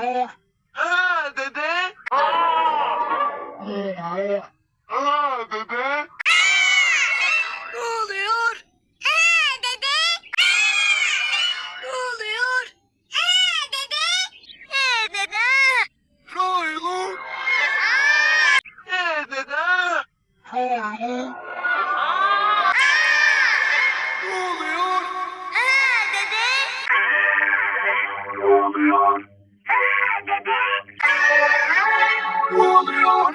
Ha dede. Ha dede. Ne oluyor? Ha dede. Ne oluyor? Ha dede. Ha dede. Ne oluyor? Ha dede. Ne oluyor? Ha dede. Ne oluyor? oluyor?